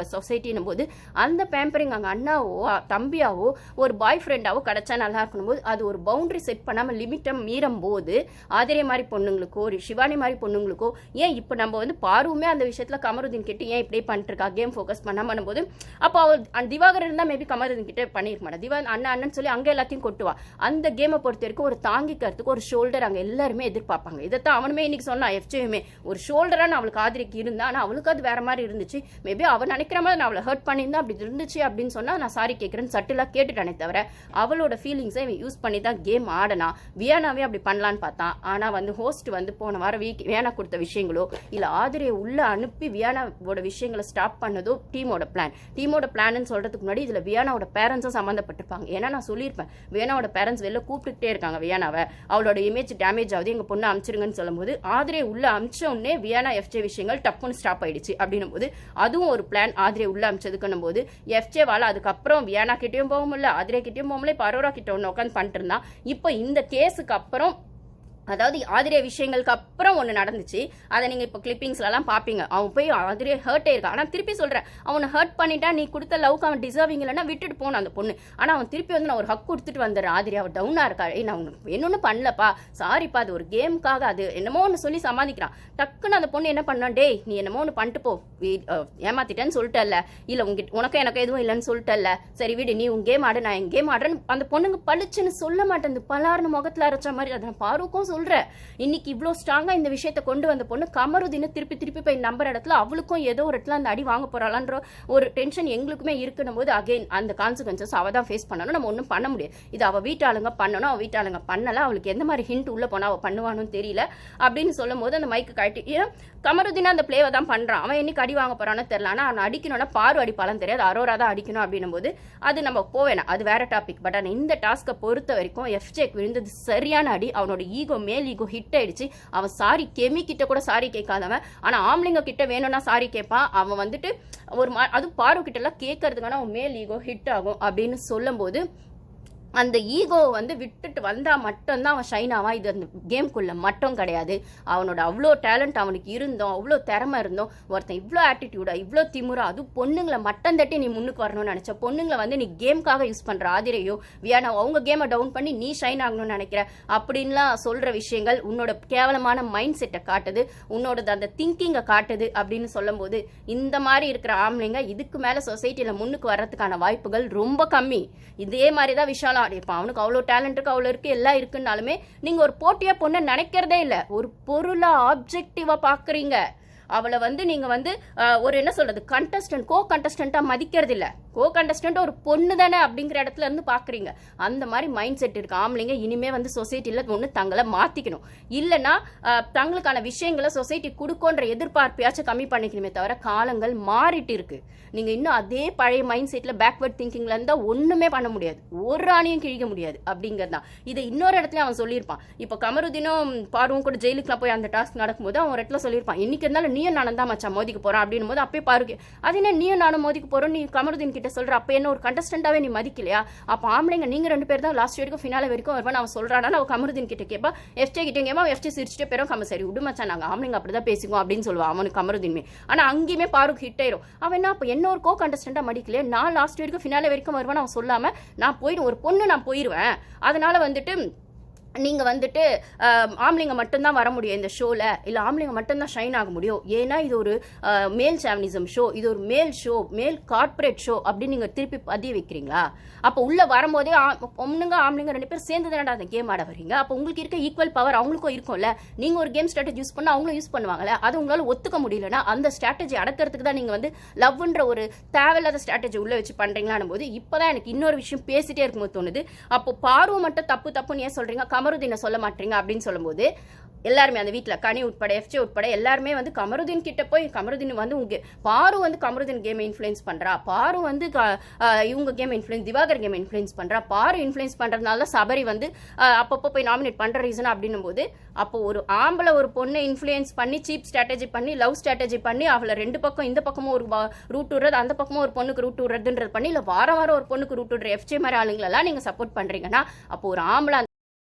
இப்போ சொசைட்டினும் போது அந்த பேம்பரிங் அங்கே அண்ணாவோ தம்பியாவோ ஒரு பாய் ஃப்ரெண்டாவோ கிடைச்சா நல்லா இருக்கணும் போது அது ஒரு பவுண்ட்ரி செட் பண்ணாமல் லிமிட்டை மீறும் போது ஆதிரை மாதிரி பொண்ணுங்களுக்கோ ஒரு சிவானி மாதிரி பொண்ணுங்களுக்கோ ஏன் இப்போ நம்ம வந்து பார்வுமே அந்த விஷயத்தில் கமருதீன் கிட்ட ஏன் இப்படியே பண்ணிட்டுருக்கா? கேம் ஃபோக்கஸ் பண்ணாமல் பண்ணும்போது அப்போ அவள் அந்த திவாகர் இருந்தால் மேபி கமருதீன் கிட்ட பண்ணியிருக்க மாட்டா. திவா அண்ணன் அண்ணன் சொல்லி அங்கே எல்லாத்தையும் கொட்டுவா. அந்த கேமை பொறுத்த வரைக்கும் ஒரு தாங்கிக்கிறதுக்கு ஒரு ஷோல்டர் அங்கே எல்லாருமே எதிர்பார்ப்பாங்க. இதைத்தான் அவனுமே இன்னைக்கு சொன்னான் எஃப்ஜேயுமே ஒரு ஷோல்டரான அவளுக்கு ஆதிரிக்கு இருந்தா ஆனால் அவளுக்கு அது வேற மாதிரி இருந்துச்சு. மேபி அவள் நினைக்கிற மாதிரி நான் அவளை ஹர்ட் பண்ணியிருந்தா அப்படி இருந்துச்சு அப்படின்னு சொன்னால் நான் சாரி கேட்குறேன்னு சட்டிலாக கேட்டுட்டானே தவிர அவளோட ஃபீலிங்ஸை இவன் யூஸ் பண்ணி தான் கேம் ஆடனா. வியானாவே அப்படி பண்ணலான்னு பார்த்தான். ஆனால் வந்து ஹோஸ்ட் வந்து போன வாரம் வீக் வியானா கொடுத்த விஷயங்களோ இல்லை ஆதிரியை உள்ளே அனுப்பி வியானாவோட விஷயங்களை ஸ்டாப் பண்ணதோ டீமோட பிளான் டீமோட பிளான்னு சொல்கிறதுக்கு முன்னாடி இதில் வியானாவோட பேரண்ட்ஸும் சம்மந்தப்பட்டிருப்பாங்க. ஏன்னா நான் சொல்லியிருப்பேன் வியானாவோட பேரண்ட்ஸ் வெளில கூப்பிட்டுக்கிட்டே இருக்காங்க வியானாவை. அவளோட இமேஜ் டேமேஜ் ஆகுது எங்கள் பொண்ணு அமிச்சிருங்கன்னு சொல்லும்போது ஆதிரியை உள்ளே அமிச்ச உடனே வியானா எஃப்ஜே விஷயங்கள் டப்புன்னு ஸ்டாப் ஆயிடுச்சு. அப்படின்னும் போது அதுவும் ஒரு பிளான் ஆதிரை உள்ள அமிச்சதுக்குன்னும் போது எஃப்ஜே அதுக்கப்புறம் வியானா கிட்டேயும் போக முடியல ஆதிரை கிட்டேயும் போக முடியல இப்போ அரோரா கிட்ட ஒன்று உட்காந்து பண்ணிட்டு இருந்தான். இப்போ இந்த கேஸுக்கு அப்புறம் அதாவது ஆதிரிய விஷயங்களுக்கு அப்புறம் ஒன்று நடந்துச்சு. அதை நீங்கள் இப்போ கிளிப்பிங்ஸ்லலாம் பார்ப்பீங்க அவன் போய் ஆதிரிய ஹர்ட் ஆயிருக்கான். ஆனால் திருப்பி சொல்கிறேன் அவனை ஹர்ட் பண்ணிட்டா நீ கொடுத்த லவ்க்கு அவன் டிசர்விங் இல்லைன்னா விட்டுட்டு போனான் அந்த பொண்ணு. ஆனால் அவன் திருப்பி வந்து நான் ஒரு ஹக் கொடுத்துட்டு வந்துடுறேன். ஆதிரி அவர் டவுனாக இருக்கா? ஏய் நான் உனக்கு என்னொன்னு பண்ணலப்பா. சாரிப்பா அது ஒரு கேமுக்காக அது. என்னமோ ஒன்று சொல்லி சமாளிக்கிறான். டக்குன்னு அந்த பொண்ணு என்ன பண்ணான்? டேய் நீ என்னமோ ஒன்று பண்ணிட்டு போ. ஏமாத்திட்டேன்னு சொல்லிட்டல்ல. இல்லை உங்ககிட்ட உனக்கு எனக்கு எதுவும் இல்லைன்னு சொல்லிட்டல்ல. சரி விடு நீ உன் கேம் ஆடு நான் என் கேம் ஆடுறேன்னு அந்த பொண்ணுங்க பளிச்சுன்னு சொல்ல மாட்டேன். பலார்னு முகத்தில் அரைச்ச மாதிரி. அதை நான் பாருக்கும் சொல்கிறேன் இன்னைக்கு இவ்வளோ ஸ்ட்ராங்காக இந்த விஷயத்தை கொண்டு வந்த பொண்ணு கமருதின்னு திருப்பி திருப்பி போய் நம்புற இடத்துல அவளுக்கும் ஏதோ ஒரு இடத்துல அந்த அடி வாங்க போறாளான்ற ஒரு டென்ஷன் எங்களுக்குமே இருக்கணும் போது அகைன் அந்த கான்சிக்வன்சஸ் அவள் தான் ஃபேஸ் பண்ணணும். நம்ம ஒன்றும் பண்ண முடியாது. இது அவள் வீட்டாளுங்க பண்ணணும் அவள் வீட்டாளுங்க பண்ணல அவளுக்கு எந்த மாதிரி ஹிண்ட் உள்ள போனா அவள் பண்ணுவானும் தெரியல அப்படின்னு சொல்லும் போது அந்த மைக்கு கட்டி ஏன்னா அந்த பிளேவை தான் பண்றான். அவன் என்னைக்கு அடி வாங்க போறான்னு தெரியல. ஆனால் அவன் அடிக்கணும்னா பாரு அடிப்பாலும் தெரியாது. அரோரா தான் அடிக்கணும் அப்படின்னும் போது அது நம்ம போவேணா அது வேற டாபிக் பட் ஆனால் இந்த டாஸ்க்கை பொறுத்த வரைக்கும் எஃப்ஜேக் விழுந்தது சரியான அடி. அவனோட ஈகோ மேல் ஈகோ ஹிட் ஆயிடுச்சு. அவன் சாரி கெமி கிட்ட கூட சாரி கேட்காதவன் ஆனால் ஆம்பளைங்க கிட்ட வேணும்னா சாரி கேட்பான் அவன் வந்துட்டு ஒரு மா அது பாரு கிட்ட எல்லாம் கேட்கறதுக்கான அவன் மேல் ஈகோ ஹிட் ஆகும் அப்படின்னு சொல்லும்போது அந்த ஈகோவை வந்து விட்டுட்டு வந்தால் மட்டும்தான் அவன் ஷைன் ஆவான். இது அந்த கேம்குள்ள மட்டும் கிடையாது. அவனோட அவ்வளோ டேலண்ட் அவனுக்கு இருந்தோம் அவ்வளோ திறமை இருந்தோம். ஒருத்தன் இவ்வளோ ஆட்டிடியூடா இவ்வளோ திமுறா அதுவும் பொண்ணுங்களை மட்டம் தட்டி நீ முன்னுக்கு வரணும்னு நினச்ச பொண்ணுங்களை வந்து நீ கேம்க்காக யூஸ் பண்ணுற ஆதிரையோ வியானா அவங்க கேமை டவுன் பண்ணி நீ ஷைன் ஆகணும்னு நினைக்கிற அப்படின்லாம் சொல்கிற விஷயங்கள் உன்னோட கேவலமான மைண்ட் செட்டை காட்டுது உன்னோட அந்த திங்கிங்கை காட்டுது அப்படின்னு சொல்லும்போது இந்த மாதிரி இருக்கிற ஆம்பளைங்க இதுக்கு மேலே சொசைட்டியில் முன்னுக்கு வர்றதுக்கான வாய்ப்புகள் ரொம்ப கம்மி. இதே மாதிரி தான் விஷாலம் இப்போ அவனுக்கு அவ்வளோ டேலண்ட் இருக்குது அவ்வளோ இருக்குது எல்லாம் இருக்குன்னாலுமே நீங்கள் ஒரு போட்டியாக பொண்ணை நினைக்கிறதே இல்லை. ஒரு பொருளை ஆப்ஜெக்டிவாக பார்க்குறீங்க அவளை வந்து நீங்கள் வந்து ஒரு என்ன சொல்கிறது கண்டஸ்டன்ட் கோ கண்டஸ்டண்ட்டாக மதிக்கிறது இல்லை கோ கண்டஸ்டன்ட் ஒரு பொண்ணு தானே அப்படிங்கிற இடத்துல இருந்து பார்க்குறீங்க அந்த மாதிரி மைண்ட் செட் இருக்கு. ஆம்பளைங்க இனிமே வந்து சொசைட்டியில் ஒன்று தங்களை மாற்றிக்கணும் இல்லைன்னா தங்களுக்கான விஷயங்களை சொசைட்டி கொடுக்கோன்ற எதிர்பார்ப்பையாச்சும் கம்மி பண்ணிக்கணுமே தவிர காலங்கள் மாறிட்டு இருக்கு. நீங்கள் இன்னும் அதே பழைய மைண்ட் செட்டில் பேக்வர்ட் திங்கிங்ல இருந்தால் ஒன்றுமே பண்ண முடியாது. ஒரு ராணியும் கிழிக்க முடியாது அப்படிங்கிறது தான். இதை இன்னொரு இடத்துல அவன் சொல்லியிருப்பான். இப்போ கமருதினும் பாருவும் கூட ஜெயிலுக்குலாம் போய் அந்த டாஸ்க் நடக்கும்போது அவன் ஒரு இடத்துல சொல்லியிருப்பான். இன்னைக்கு இருந்தாலும் நீயும் நானும் தான் மச்சான் மோதிக்க போகிறான் அப்படின்னும் போது அப்பயே பாருக்கு அது என்ன? நீயும் நானும் மோதிக்க போகிறோம் நீ கமருதீன் கிட்ட சொல்ற அப்ப என்ன ஒரு கண்டஸ்டன்டாவே நீ மதிக்கலையா? அப்ப ஆம்பளைங்க நீங்க ரெண்டு பேர் தான் லாஸ்ட் வரைக்கும் ஃபினால வரைக்கும் வருவான் அவன் சொல்றானா அவன் கமருதீன் கிட்ட கேட்பா எஃப்டே கிட்ட கேட்பா எஃப்டே சிரிச்சுட்டே பேரும் கம்ம சரி விடுமாச்சா நாங்கள் நாங்க ஆம்பளைங்க அப்படிதான் பேசிக்குவோம் அப்படின்னு சொல்லுவான் அவனுக்கு கமருதீன்மே. ஆனா அங்கேயுமே பாருக்கு ஹிட் ஆயிரும். அவன் என்ன அப்ப என்ன ஒரு கோ கண்டஸ்டண்டா மடிக்கலையே நான் லாஸ்ட் வரைக்கும் ஃபினால வரைக்கும் வருவான் அவன் சொல்லாம நான் போயிடும் ஒரு பொண்ணு நான் போயிடுவேன் அதனால வந்துட்டு நீங்கள் வந்துட்டு ஆம்பளைங்க மட்டும்தான் வர முடியும் இந்த ஷோவில் இல்லை ஆம்பளைங்க மட்டும்தான் ஷைன் ஆக முடியும். ஏன்னா இது ஒரு மேல் சாவனிசம் ஷோ இது ஒரு மேல் ஷோ மேல் கார்ப்பரேட் ஷோ அப்படின்னு நீங்கள் திருப்பி பதிய வைக்கிறீங்களா? அப்போ உள்ளே வரும்போதே பொண்ணுங்க ஆம்பளைங்க ரெண்டு பேரும் சேர்ந்து தானடா அந்த கேம் ஆட வரீங்க அப்போ உங்களுக்கு இருக்க ஈக்குவல் பவர் அவங்களுக்கும் இருக்கும்ல. நீங்கள் ஒரு கேம் ஸ்ட்ராட்டஜி யூஸ் பண்ணால் அவங்களும் யூஸ் பண்ணுவாங்கல்ல. அது உங்களால் ஒத்துக்க முடியலன்னா அந்த ஸ்ட்ராட்டஜி அடக்கிறதுக்கு தான் நீங்கள் வந்து லவ்ன்ற ஒரு தேவையில்லாத ஸ்ட்ராட்டஜி உள்ளே வச்சு பண்ணுறீங்களான்னு போது இப்போ தான் எனக்கு இன்னொரு விஷயம் பேசிட்டே இருக்கும்போது தோணுது. அப்போ பார்வை மட்டும் தப்பு தப்புன்னு ஏன் சொல்கிறீங்க கமருதீனை சொல்ல மாட்டீங்க அப்படின்னு சொல்லும்போது எல்லாருமே அந்த வீட்டில் கனி உட்பட எஃப்ஜே உட்பட எல்லாருமே வந்து கமருதீன் கிட்ட போய் கமருதீன் வந்து உங்க பாரு வந்து கமருதீன் கேமை இன்ஃப்ளூயன்ஸ் பண்றா பாரு வந்து இவங்க game influence Diwakar game influence பண்றா பாரு இன்ஃப்ளூயன்ஸ் பண்றதுனால சபரி வந்து அப்பப்போ போய் நாமினேட் பண்ற ரீசன் அப்படின்னும் போது அப்போ ஒரு ஆம்பளை ஒரு பொண்ணை இன்ஃப்ளூயன்ஸ் பண்ணி சீப் ஸ்ட்ராட்டஜி பண்ணி லவ் ஸ்ட்ராட்டஜி பண்ணி அவளை ரெண்டு பக்கம் இந்த பக்கமும் ஒரு ரூட் விடுறது அந்த பக்கமும் ஒரு பொண்ணுக்கு ரூட் விடுறதுன்றது பண்ணி இல்லை வாரம் வாரம் ஒரு பொண்ணுக்கு ரூட் விடுற எஃப்ஜே மாதிரி ஆளுங்களெல்லாம் நீங்க சப்போர்ட் பண்றீங்கன்னா அப்போ ஒரு ஆம்பளை